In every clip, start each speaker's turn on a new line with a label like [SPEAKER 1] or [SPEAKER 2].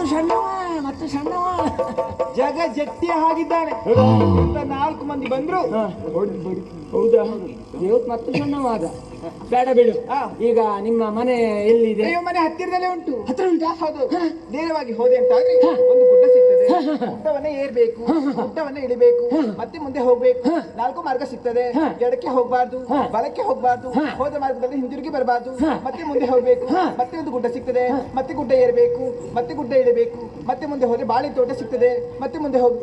[SPEAKER 1] ಮತ್ತು ಸಣ್ಣವ ಮತ್ತು ಸಣ್ಣವ
[SPEAKER 2] ಜಗ ಜಟ್ಟಿ ಆಗಿದ್ದಾನೆ ಅಂತ ನಾಲ್ಕು ಮಂದಿ ಬಂದ್ರು.
[SPEAKER 1] ಹೌದಾ ಇವತ್ತು ಮತ್ತು ಸಣ್ಣವ ಆದ ಬೇಡ ಬಿಡು. ಈಗ ನಿಮ್ಮ ಮನೆ ಎಲ್ಲಿದೆ?
[SPEAKER 2] ಅಯ್ಯೋ ಮನೆ ಹತ್ತಿರದಲ್ಲೇ ಉಂಟು.
[SPEAKER 1] ಹತ್ತಿರ ಉಂಟಾ?
[SPEAKER 2] ಹೌದು. ನೇರವಾಗಿ ಹೋದೆ ಅಂತ ಆದ್ರೆ ಒಂದು ಗುಡ್ಡವನ್ನ ಏರ್ಬೇಕು ಗುಡ್ಡವನ್ನ ಇಳಿಬೇಕು, ಮತ್ತೆ ಮುಂದೆ ಹೋಗ್ಬೇಕು. ನಾಲ್ಕು ಮಾರ್ಗ ಸಿಗ್ತದೆ. ಎಡಕ್ಕೆ ಹೋಗ್ಬಾರ್ದು, ಬಲಕ್ಕೆ ಹೋಗ್ಬಾರ್ದು, ಹೋದ ಮಾರ್ಗದಲ್ಲಿ ಹಿಂದಿರುಗಿ ಬರಬಾರ್ದು, ಮತ್ತೆ ಮುಂದೆ ಹೋಗ್ಬೇಕು, ಮತ್ತೆ ಒಂದು ಗುಡ್ಡ ಸಿಗ್ತದೆ, ಮತ್ತೆ ಗುಡ್ಡ ಏರ್ಬೇಕು, ಮತ್ತೆ ಗುಡ್ಡ ಇಳಿಬೇಕು, ಮತ್ತೆ ಮುಂದೆ ಹೋದ್ರೆ ಬಾಳೆ ತೋಟ ಸಿಗ್ತದೆ, ಮತ್ತೆ ಮುಂದೆ ಹೋಗ್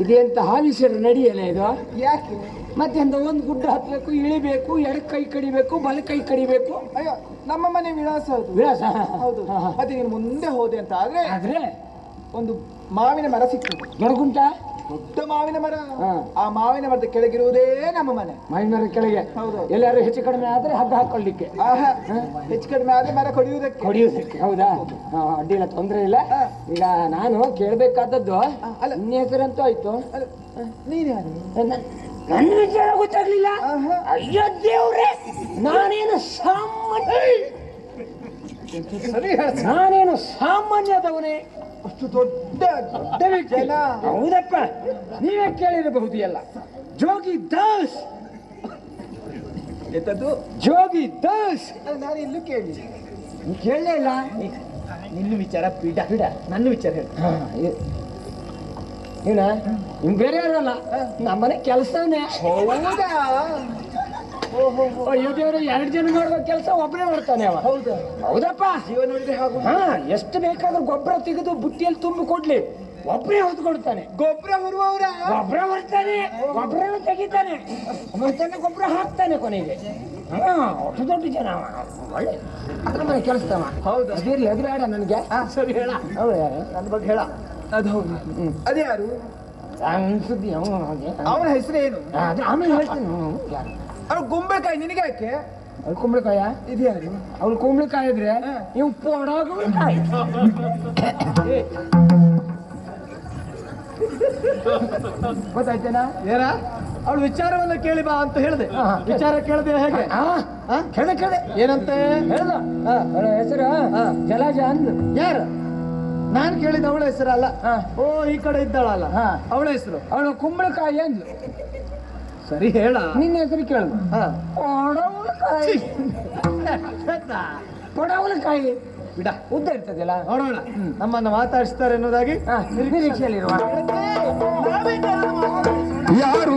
[SPEAKER 1] ಇದೆಂತ ಹಾವಿಸರು ನಡೆಯಲ್ಲ ಇದು?
[SPEAKER 2] ಯಾಕೆ?
[SPEAKER 1] ಮತ್ತೆ ಅಂತ ಒಂದು ಗುಡ್ಡ ಹತ್ತಬೇಕು ಇಳಿಬೇಕು ಎಡ ಕೈ ಕಡಿಬೇಕು ಬಲ ಕೈ ಕಡಿಬೇಕು?
[SPEAKER 2] ಅಯ್ಯೋ ನಮ್ಮ ಮನೆ ವಿಳಾಸ ಅದು.
[SPEAKER 1] ವಿಳಾಸ?
[SPEAKER 2] ಹೌದು. ಮತ್ತೆ ನೀನು ಮುಂದೆ ಹೋದೆ ಅಂತ ಆದ್ರೆ
[SPEAKER 1] ಆದ್ರೆ?
[SPEAKER 2] ಒಂದು ಮಾವಿನ ಮರ ಸಿಕ್ತದೆ.
[SPEAKER 1] ದೊಡ್ಗುಂಟ
[SPEAKER 2] ದೊಡ್ಡ ಮಾವಿನ ಮರ. ಆ ಮಾವಿನ ಮರದ ಕೆಳಗಿರುವುದೇ ನಮ್ಮ ಮನೆ.
[SPEAKER 1] ಮಾವಿನ ಮರದ ಕೆಳಗೆ.
[SPEAKER 2] ಹೌದು.
[SPEAKER 1] ಎಲ್ಲರೂ ಹೆಚ್ಚು ಕಡಿಮೆ ಆದ್ರೆ ಹಗ್ಗ ಹಾಕೊಳ್ಳಿಕ್ಕೆ.
[SPEAKER 2] ಆಹಾ ಹೆಚ್ಚು ಕಡಿಮೆ ಆದ್ರೆ ಮರ ಕೊಡಿಯುವುದಕ್ಕೆ.
[SPEAKER 1] ಕೊಡಿಯುವುದಕ್ಕೆ ಹೌದಾ? ಅಡ್ಡಿಲ್ಲ ತೊಂದರೆ ಇಲ್ಲ. ಈಗ ನಾನು ಕೇಳಬೇಕಾದದ್ದು
[SPEAKER 2] ಅಲ್ಲ.
[SPEAKER 1] ನಿನ್ನ ಹೆಸರಂತೂ ಆಯ್ತು
[SPEAKER 2] ಯಾರು?
[SPEAKER 1] ನನ್ನ- ವಿಚಾರ ಗೊತ್ತಾಗ್ಲಿಲ್ಲ. ಅಯ್ಯೋ ದೇವ್ರೆ ನಾನೇನು ಸಾಮಾನ್ಯ ನಾನೇನು ಸಾಮಾನ್ಯದವನೇ?
[SPEAKER 2] ಅಷ್ಟು ದೊಡ್ಡ
[SPEAKER 1] ದೊಡ್ಡ ವ್ಯಕ್ತಿ. ಹೌದಪ್ಪ. ನೀವೇ ಕೇಳಿರಬಹುದು ಎಲ್ಲ. ಜೋಗಿ ದಾಸ್.
[SPEAKER 2] ಎಂತದ್ದು?
[SPEAKER 1] ಜೋಗಿ ದಾಸ್.
[SPEAKER 2] ನಾನು ಇಲ್ಲೂ ಕೇಳಿ.
[SPEAKER 1] ನೀವು ಕೇಳಲೇ ಇಲ್ಲ?
[SPEAKER 2] ನಿನ್ನ ವಿಚಾರ ಬಿಡ ಬಿಡ ನನ್ನ ವಿಚಾರ ಹೇಳು.
[SPEAKER 1] ಏನ? ನಿಮ್ ಬೇರೆ ಯಾರಲ್ಲ ನಮ್ಮನೆ ಕೆಲಸನೇ.
[SPEAKER 2] ಹೌದಾ? ಓಹೋ
[SPEAKER 1] ಅಯ್ಯೋ ದೇವ್ರೆ ಎರಡು ಜನ ಮಾಡುವ ಕೆಲಸ ಒಬ್ಬನೇ ಮಾಡ್ತಾನೆ ಅವ.
[SPEAKER 2] ಹೌದಾ?
[SPEAKER 1] ಹೌದಪ್ಪ? ಹಾ ಎಷ್ಟು ಬೇಕಾದ್ರೂ ಗೊಬ್ಬರ ತೆಗೆದು ಬುಟ್ಟಿಯಲ್ಲಿ ತುಂಬಿ ಕೊಡ್ಲಿ. ಒಬ್ಬರೇ ಹೊತ್ಕೊಡ್ತಾನೆ
[SPEAKER 2] ಗೊಬ್ಬರ ಹೊರುವವರ?
[SPEAKER 1] ಗೊಬ್ಬರ ಬರ್ತಾನೆ ಗೊಬ್ಬರ ತೆಗಿತಾನೆ. ಮತ್ತೆ ಗೊಬ್ಬರ ಹಾಕ್ತಾನೆ ಕೊನೆಗೆ. ಹಾ ಅಷ್ಟು ದೊಡ್ಡ ಜನ ಒಳ್ಳೆ ಅದ್ರ ಮನೆ ಕೆಲಸದವ
[SPEAKER 2] ಹೌದು?
[SPEAKER 1] ಅದಿರ್ಲಿ ಎದುರಾಡ ನನಗೆ.
[SPEAKER 2] ಹಾ ಸರಿ ಹೇಳ.
[SPEAKER 1] ಹೌದು
[SPEAKER 2] ನನ್ನ ಬಗ್ಗೆ ಹೇಳ. ಅದು ಹೌದು. ಅದೇ ಯಾರು
[SPEAKER 1] ಅನ್ಸುದ್ದಿ ಅವನು
[SPEAKER 2] ಹೆಸರು ಏನು?
[SPEAKER 1] ಅದು ಆಮೇಲೆ ಹೇಳ್ತೀನಿ ಯಾರು?
[SPEAKER 2] ಅವ್ರು ಗುಂಬಳಕಾಯಿ ನಿನಗೆ ಯಾಕೆ?
[SPEAKER 1] ಅವ್ಳು ಕುಂಬಳಕಾಯ?
[SPEAKER 2] ಇದೆಯಾ ರೀ
[SPEAKER 1] ಅವ್ಳು ಕುಂಬಳಕಾಯಿ ಇದ್ರೆ. ನೀವು ಪೊಡಗುಳಕಾಯಿ ಗೊತ್ತಾಯ್ತೇನಾ?
[SPEAKER 2] ಏನ ಅವಳು ವಿಚಾರವನ್ನ ಕೇಳಿ ಬಾ ಅಂತ ಹೇಳಿದೆ. ವಿಚಾರ ಕೇಳದೆ ಹೇಗೆ?
[SPEAKER 1] ಹಾ
[SPEAKER 2] ಕೇಳಿ
[SPEAKER 1] ಏನಂತ? ಕೇಳ್ದೆ
[SPEAKER 2] ಏನಂತೆ
[SPEAKER 1] ಹೇಳ್ದ ಅವಳ ಹೆಸರು ಜಲಜ ಅಂದ್ರು
[SPEAKER 2] ಯಾರು? ನಾನು ಕೇಳಿದ ಅವಳ ಹೆಸರಲ್ಲ
[SPEAKER 1] ಅಲ್ಲ.
[SPEAKER 2] ಓ ಈ ಕಡೆ ಇದ್ದಾಳಲ್ಲ.
[SPEAKER 1] ಹಾ.
[SPEAKER 2] ಅವಳ ಹೆಸರು?
[SPEAKER 1] ಅವಳು ಕುಂಬಳಕಾಯಿ ಅಂದ್ಲು.
[SPEAKER 2] ಸರಿ ಹೇಳ.
[SPEAKER 1] ನಿನ್ನ ಹೆಸರು ಕೇಳು.
[SPEAKER 2] ಹಾ.
[SPEAKER 1] ಪೊಡಗುಳಕಾಯಿ ಪೊಡಗುಳಕಾಯಿ
[SPEAKER 2] ಬಿಡ.
[SPEAKER 1] ಉದ್ದ ಇರ್ತದಲ್ಲ
[SPEAKER 2] ನೋಡೋಣ. ನಮ್ಮನ್ನ ಮಾತಾಡಿಸ್ತಾರೆ ಅನ್ನೋದಾಗಿ
[SPEAKER 1] ನಿರೀಕ್ಷೆಯಲ್ಲಿರುವ.
[SPEAKER 3] ಯಾರು